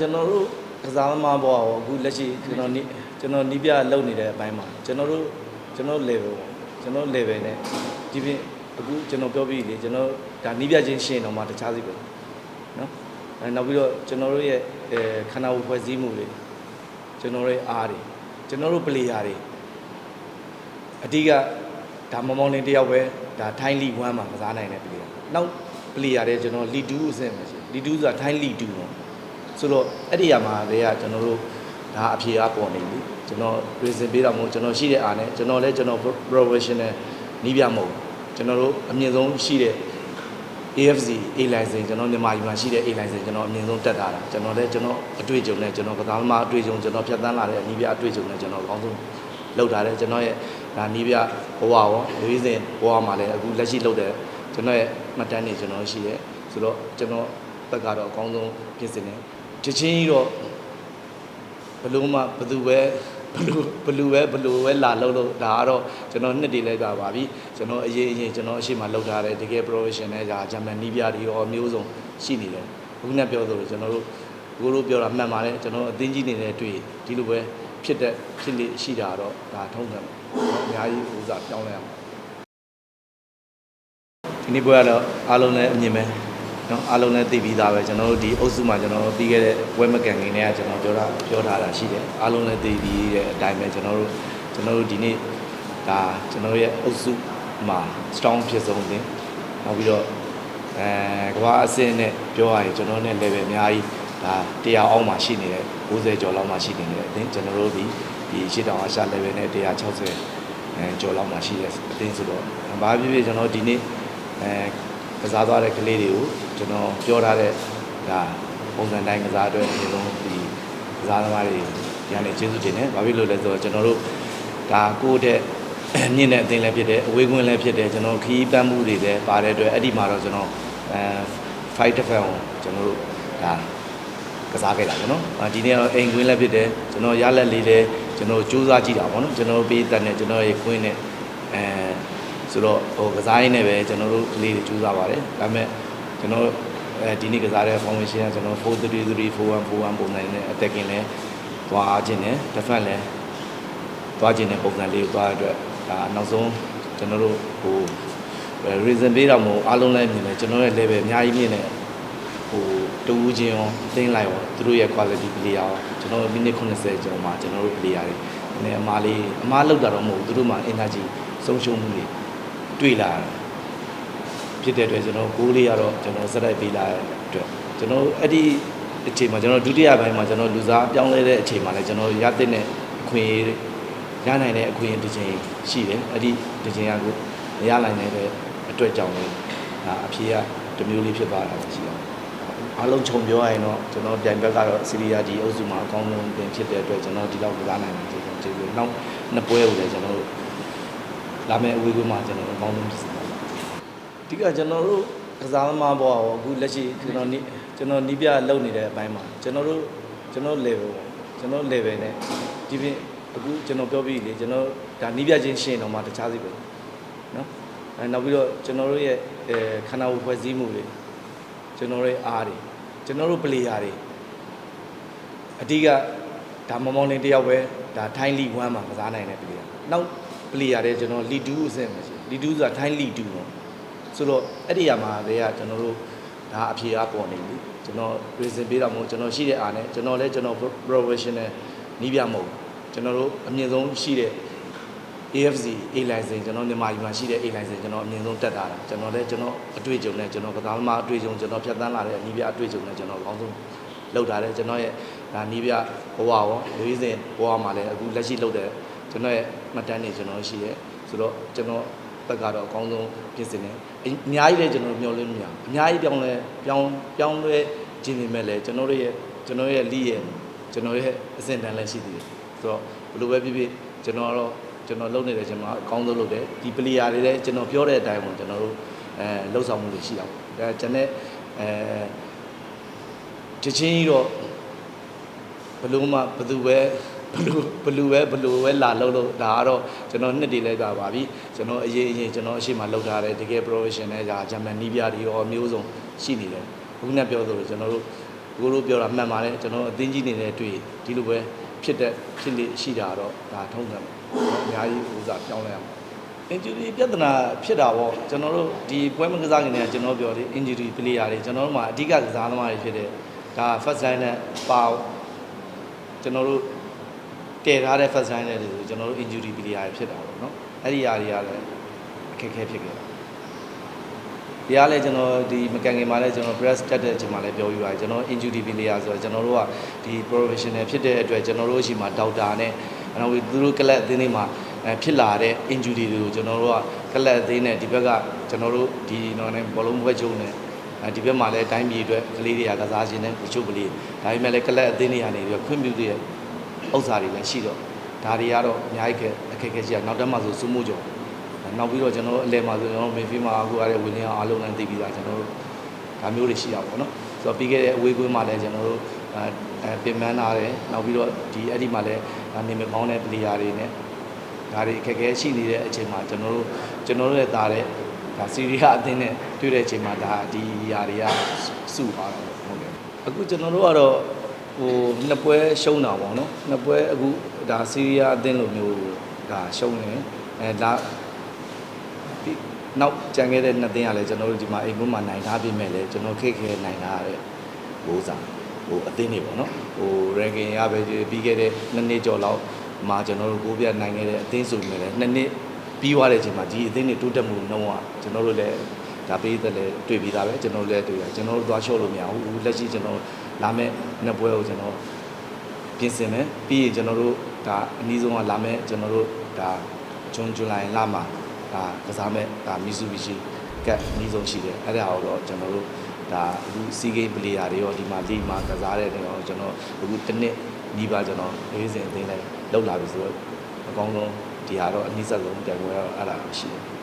ကျွန်တော်တို့ကစားသမားဘဝရောအခုလက်ရှိကျွန်တော်နီးကျွန်တော်နီးပြလုပ်နေတဲ့အပိုင်းမှာကျွန်တော်တို့ကျွန်တော် level ပေါ့ကျွန်တော် level နဲ့ဒီပြင်အခုကျွန်တော်ပြောပြီးလေကျွန်တော်ဒါနီးပြချင်းရှင်းတော့မှတခြားစီပဲနော်အဲနောက်ပြီးတော့ကျွန်တော်တို့ရဲ့အဲခန္ဓာကိုယ်ဖွဲ့စည်းမှုတွေကျွန်တော်တို့ရဲ့အားတွေကျွန်တော်တို့ player တွေအဓိကဒါမောင်မောင်လင်းတယောက်ပဲဒါထိုင်းလီ1မှာကစားနိုင်တဲ့ player နောက် player တွေကျွန်တော်လီ2အဆင့်ပဲရှိလီ2ဆိုတာထိုင်းလီ2ပေါ့ ဆိုတော့အဲ့ဒီရမှာတွေကကျွန်တော်တို့ဒါအဖြေအပေါ်နေပြီကျွန်တော် reason ပေးတော့မဟုတ်ကျွန်တော်ရှိတဲ့အားနဲ့ကျွန်တော်လည်းကျွန်တော် professional နီးပြမဟုတ်ကျွန်တော်တို့အမြင့်ဆုံးရှိတဲ့ AFC A license ကျွန်တော်မြန်မာပြည်မှာရှိတဲ့ A license ကျွန်တော်အမြင့်ဆုံးတက်တာတာကျွန်တော်လည်းကျွန်တော်အတွေ့အကြုံနဲ့ကျွန်တော်ကစားသမားအတွေ့အကြုံကျွန်တော်ဖြတ်သန်းလာတဲ့နီးပြအတွေ့အကြုံနဲ့ကျွန်တော်အကောင်းဆုံးလုပ်ထားတယ်ကျွန်တော်ရဲ့ဒါနီးပြဘဝရောလူရင်းစဉ်ဘဝမှာလည်းအခုလက်ရှိလုပ်တဲ့ကျွန်တော်ရဲ့မှတ်တမ်းတွေကျွန်တော်ရှိရဲဆိုတော့ကျွန်တော်ဘက်ကတော့အကောင်းဆုံးပြင်ဆင်တယ် ချက်ချင်းကြီးတော့ဘလို့မှဘသူပဲဘလို့ဘလူပဲဘလို့ပဲလာလို့လို့ဒါကတော့ကျွန်တော်နှစ်တည်လိုက်ပါပါပြီကျွန်တော်အရေးအရင်ကျွန်တော်အရှိမလောက်ထားတယ်တကယ် professional ကြာဂျမန်နီးပြတွေရောမျိုးစုံရှိနေတယ်ခုနကပြောသလိုကျွန်တော်တို့ကိုတို့ပြောတာမှန်ပါတယ်ကျွန်တော်အသင်းကြီးနေနဲ့တွေ့ဒီလိုပဲဖြစ်တဲ့ဖြစ်နေရှိတာတော့ဒါထုံးတယ်အများကြီးဥစားပြောင်းလဲအောင်ဒီနေ့ပွဲကတော့အားလုံးလည်းအမြင်ပဲ နော်အားလုံးလည်းသိပြီးသားပဲကျွန်တော်တို့ဒီအုပ်စုမှာကျွန်တော်တို့ပြီးခဲ့တဲ့ပွဲမကန်ခင်တည်းကကျွန်တော်ပြောတာပြောထားတာရှိတယ်အားလုံးလည်းသိပြီးတဲ့အတိုင်းပဲကျွန်တော်တို့ကျွန်တော်တို့ဒီနေ့ဒါကျွန်တော်ရဲ့အုပ်စုမှာ strong ဖြစ်ဆုံးတင်နောက်ပြီးတော့အဲကမ္ဘာအဆင့်နဲ့ပြောရရင်ကျွန်တော်နဲ့ level အများကြီးဒါတရားအောင်မှရှိနေတဲ့90ကျော်လောက်မှရှိနေတဲ့အတင်းကျွန်တော်တို့ဒီဒီရှစ်တောင်အရှာ level နဲ့160အဲကျော်လောက်မှရှိတဲ့အတင်းဆိုတော့ဘာဖြစ်ဖြစ်ကျွန်တော်ဒီနေ့အဲ ကစားသွားတဲ့ကလေးတွေကိုကျွန်တော်ပြောထားတဲ့ဒါပုံစံတိုင်းကစားအတွက်အရင်ဆုံးဒီကစားသမားတွေဒီကနေကျေးဇူးတင်တယ်။ဘာဖြစ်လို့လဲဆိုတော့ကျွန်တော်တို့ဒါကိုယ့်တဲ့မြင့်တဲ့အသင်းလည်းဖြစ်တယ်အဝေးကွင်းလည်းဖြစ်တယ်ကျွန်တော်ခီးပန်းမှုတွေလည်းပါတဲ့အတွက်အဲ့ဒီမှာတော့ကျွန်တော်အဲ fight တစ်ဖက်အောင်ကျွန်တော်တို့ဒါကစားခဲ့တာပေါ့နော်။ဒီနေ့ကတော့အိမ်ကွင်းလည်းဖြစ်တယ်ကျွန်တော်ရလက်လေးလည်းကျွန်တော်စူးစမ်းကြည့်တာပေါ့နော်ကျွန်တော်ပေးတတ်တဲ့ကျွန်တော်ရဲ့ကွင်းနဲ့အဲ ဆိုတော့ဟိုကစားရင်းနဲ့ပဲကျွန်တော်တို့ကလေးတွေကြိုးစားပါတယ်ဒါပေမဲ့ကျွန်တော်အဲဒီနေ့ကစားတဲ့ formation ကကျွန်တော်433 4141ပုံစံနဲ့ attacking လဲသွားခြင်းနဲ့ defense လဲသွားခြင်းနဲ့ပုံစံလေးကိုသွားတဲ့အတွက်ဒါနောက်ဆုံးကျွန်တော်တို့ဟို reason ပေးတော့မဟုတ်အားလုံးလည်းမြင်တယ်ကျွန်တော်ရဲ့ level အများကြီးမြင်တယ်ဟိုတူးချင်းရောအသိလိုက်ရောသူတို့ရဲ့ quality player ရောကျွန်တော်မိနစ်80ကျော်မှာကျွန်တော်တို့ player တွေနည်းအမားလေးအမားလောက်တာတော့မဟုတ်ဘူးသူတို့မှာ energy ဆုံးရှုံးမှုတွေ တွေ့လာတယ်ဖြစ်တဲ့အတွက်ကျွန်တော်ဂိုးလေးကတော့ကျွန်တော်စက်တိုက်ပေးလာတဲ့အတွက်ကျွန်တော်အဲ့ဒီအချိန်မှာကျွန်တော်ဒုတိယပိုင်းမှာကျွန်တော်လူစားပြောင်းလဲတဲ့အချိန်မှာလည်းကျွန်တော်ရတဲ့အခွင့်အရေးရနိုင်တဲ့အခွင့်အရေးတစ်ချိန်ရှိတယ်အဲ့ဒီတစ်ချိန်ကကိုမရနိုင်တဲ့အတွက်ကြောင့်လည်းဒါအဖြေကတစ်မျိုးလေးဖြစ်သွားတာရှိတယ်အားလုံးခြုံပြောရရင်တော့ကျွန်တော်ပြိုင်ဘက်ကတော့စီရီယာဒီအုပ်စုမှာအကောင်းဆုံးတင်ဖြစ်တဲ့အတွက်ကျွန်တော်ဒီလောက်ကစားနိုင်တယ်ကျွန်တော်ကျေးဇူးနောက်နှစ်ပွဲကိုလည်းကျွန်တော်တို့ လာမယ့်အဝေးကွင်းမှာကျွန်တော်အကောင်းဆုံးဖြစ်စေပါအဓိကကျွန်တော်တို့ကစားသမားဘဝရောအခုလက်ရှိကျွန်တော်နီးကျွန်တော်နီးပြလုပ်နေတဲ့အပိုင်းမှာကျွန်တော်တို့ကျွန်တော် level ပေါ့ကျွန်တော် level နဲ့ဒီပြင်အခုကျွန်တော်ပြောပြီးလေကျွန်တော်ဒါနီးပြချင်းရှင်းတော့မှတခြားစီပဲနော်အဲနောက်ပြီးတော့ကျွန်တော်တို့ရဲ့အဲခန္ဓာကိုယ်ဖွဲ့စည်းမှုတွေကျွန်တော်တို့ရဲ့အားတွေကျွန်တော်တို့ player တွေအဓိကဒါမောင်မောင်လင်းတယောက်ပဲဒါထိုင်းလီ1မှာကစားနိုင်တဲ့ player နောက် player တွေကျွန်တော် lead 2အဆင့်ပဲရှိ lead 2ဆိုတာ time lead 2ပေါ့ဆိုတော့အဲ့ဒီရမှာတွေကကျွန်တော်တို့ဒါအဖြေအပေါ်နေပြီကျွန်တော် reason ပေးတော့မဟုတ်ကျွန်တော်ရှိတဲ့အားနဲ့ကျွန်တော်လည်းကျွန်တော် professional နီးပြမဟုတ်ကျွန်တော်တို့အမြင့်ဆုံးရှိတဲ့ AFC A license ကျွန်တော်မြန်မာပြည်မှာရှိတဲ့ A license ကျွန်တော်အမြင့်ဆုံးတက်တာတာကျွန်တော်လည်းကျွန်တော်အတွေ့အကြုံနဲ့ကျွန်တော်ကစားသမားအတွေ့အကြုံကျွန်တော်ဖြတ်သန်းလာတဲ့နီးပြအတွေ့အကြုံနဲ့ကျွန်တော်အကောင်းဆုံးလုပ်ထားတယ်ကျွန်တော်ရဲ့ဒါနီးပြဘဝရောလူရင်းစဉ်ဘဝမှာလည်းအခုလက်ရှိလုပ်တဲ့ ကျွန်တော်ရဲ့မှတ်တမ်းတွေကျွန်တော်ရှိရဲဆိုတော့ကျွန်တော်ဘက်ကတော့အကောင်းဆုံးပြင်ဆင်တယ်အများကြီးလည်းကျွန်တော်မျှော်လင့်မရအများကြီးပြောင်းလဲပြောင်းပြောင်းလဲခြင်းနေမဲ့လည်းကျွန်တော်တို့ရဲ့ကျွန်တော်ရဲ့လိရဲ့ကျွန်တော်ရဲ့အဆင့်တန်းလည်းရှိသေးတယ်ဆိုတော့ဘယ်လိုပဲဖြစ်ဖြစ်ကျွန်တော်ကတော့ကျွန်တော်လုပ်နေတယ်ကျွန်တော်အကောင်းဆုံးလုပ်တယ်ဒီပလီယာတွေလည်းကျွန်တော်ပြောတဲ့အတိုင်းပေါ့ကျွန်တော်တို့အဲလှုပ်ဆောင်မှုတွေရှိတာပေါ့ဒါကျွန်တဲ့အဲချက်ချင်းကြီးတော့ဘလို့မှဘသူပဲ ဘလူဘလူပဲဘလူပဲလာလို့လို့ဒါကတော့ကျွန်တော်နှစ်တည်လိုက်ပါပါပြီကျွန်တော်အရေးအရင်ကျွန်တော်အရှိမလုပ်ထားတယ်တကယ် professional ကြာဂျမန်နီးပြတွေရောမျိုးစုံရှိနေတယ်ခုနကပြောသလိုကျွန်တော်တို့ကကိုတို့ပြောတာမှန်ပါတယ်ကျွန်တော်အသင်းကြီးနေနဲ့တွေ့ဒီလိုပဲဖြစ်တဲ့ဖြစ်နေရှိတာတော့ဒါထုံးတယ်အများကြီးဥစားပြောင်းလဲရမှာ injury ပြဿနာဖြစ်တာပေါ့ကျွန်တော်တို့ဒီပွဲမကစားခင်တည်းကကျွန်တော်ပြောတယ် injury player တွေကျွန်တော်တို့မှာအဓိကကစားသမားတွေဖြစ်တဲ့ဒါ first line နဲ့ပါကျွန်တော်တို့ တည်ထားတဲ့ first line နဲ့တွေကျွန်တော်တို့ injury player တွေဖြစ်တာပေါ့နော်အဲ့ဒီຢာတွေကလည်းအခက်အခဲဖြစ်ခဲ့တာဒီအားလဲကျွန်တော်ဒီမကန်ခင်မှာလဲကျွန်တော် press တက်တဲ့အချိန်မှာလဲပြောပြပါတယ်ကျွန်တော် injury player ဆိုတော့ကျွန်တော်တို့ကဒီ professional ဖြစ်တဲ့အတွက်ကျွန်တော်တို့အချိန်မှာဒေါက်တာနဲ့နောက်ပြီးသူတို့ကလပ်အသင်းတွေမှာအဲဖြစ်လာတဲ့ injury တွေကိုကျွန်တော်တို့ကကလပ်အသင်းနဲ့ဒီဘက်ကကျွန်တော်တို့ဒီနော်နဲ့ဘောလုံးဘွဲချုံနဲ့အဲဒီဘက်မှာလဲတိုင်းပြည်အတွက်ကလေးတွေကကစားခြင်းနဲ့တချို့ကလေးဒါပေမဲ့လဲကလပ်အသင်းတွေကနေပြီးခွင့်ပြုတဲ့ ဥစ္စာတွေလည်းရှိတော့ဒါတွေကတော့အများကြီးအခက်အခဲရှိရနောက်တက်မှဆိုစုမှုကြော်နောက်ပြီးတော့ကျွန်တော်တို့အလဲမှာဆိုကျွန်တော်တို့မေဖီမှာအခုရတဲ့ဝင်နေအောင်အားလုံးလည်းသိပြီးသားကျွန်တော်တို့ဒါမျိုးတွေရှိရပါဘောနော်ဆိုတော့ပြီးခဲ့တဲ့အဝေးကွင်းမှာလည်းကျွန်တော်တို့အဲအဲပြင်ပန်းလာတယ်နောက်ပြီးတော့ဒီအဲ့ဒီမှာလည်းနေမကောင်းတဲ့ပလီယာတွေနဲ့ဒါတွေအခက်အခဲရှိနေတဲ့အချိန်မှာကျွန်တော်တို့ကျွန်တော်တို့ရဲ့သားတဲ့ဒါစီရီယာအသင်းနဲ့တွေ့တဲ့အချိန်မှာဒါဒီຢာတွေကစုသွားတာပေါ့ဟုတ်ကဲ့အခုကျွန်တော်တို့ကတော့ ဟိုနှစ်ပွဲရှုံးတာပေါ့နော်နှစ်ပွဲအခုဒါစီရီယာအသင်းလိုမျိုးဒါရှုံးနေအဲဒါဒီနောက်ကြံခဲ့တဲ့နှစ်သင်းကလည်းကျွန်တော်တို့ဒီမှာအိမ်ကွန်းမှာနိုင်ထားပြီးမဲ့လည်းကျွန်တော်ခေတ်ခဲနိုင်ထားရတဲ့ဘိုးစာဟိုအသင်းတွေပေါ့နော်ဟို ranking ရပဲပြီးခဲ့တဲ့နှစ်နှစ်ကျော်လောက်မှာကျွန်တော်တို့ကိုပြတ်နိုင်ခဲ့တဲ့အသင်းဆိုပေမဲ့လည်းနှစ်နှစ်ပြီးသွားတဲ့အချိန်မှာဒီအသင်းတွေတိုးတက်မှုနှုန်းကကျွန်တော်တို့လည်းဒါပေးသက်လည်းတွေ့ပြီးသားပဲကျွန်တော်တို့လည်းတွေ့ရကျွန်တော်တို့သွားလျှော့လို့မရဘူးလက်ရှိကျွန်တော် လာမဲ့နှစ်ပွဲကိုကျွန်တော်ပြင်ဆင်မယ်ပြီးရင်ကျွန်တော်တို့ဒါအနည်းဆုံးကလာမဲ့ကျွန်တော်တို့ဒါဂျွန်ဇူလိုင်လမှာဒါကစားမဲ့ဒါမီဆူဘီရှီကတ်အနည်းဆုံးရှိတယ်အဲ့ဒါကိုတော့ကျွန်တော်တို့ဒါအခုစီဂိမ်းပလေယာတွေရောဒီမှာလိမှာကစားတဲ့နေရောကျွန်တော်အခုတစ်နှစ်နီးပါကျွန်တော်လေးစင်အသိလိုက်လောက်လာပြီဆိုတော့အကောင်းဆုံးဒီဟာတော့အနည်းဆက်ဆုံးပြန်ပွဲတော့အဲ့ဒါရှိတယ်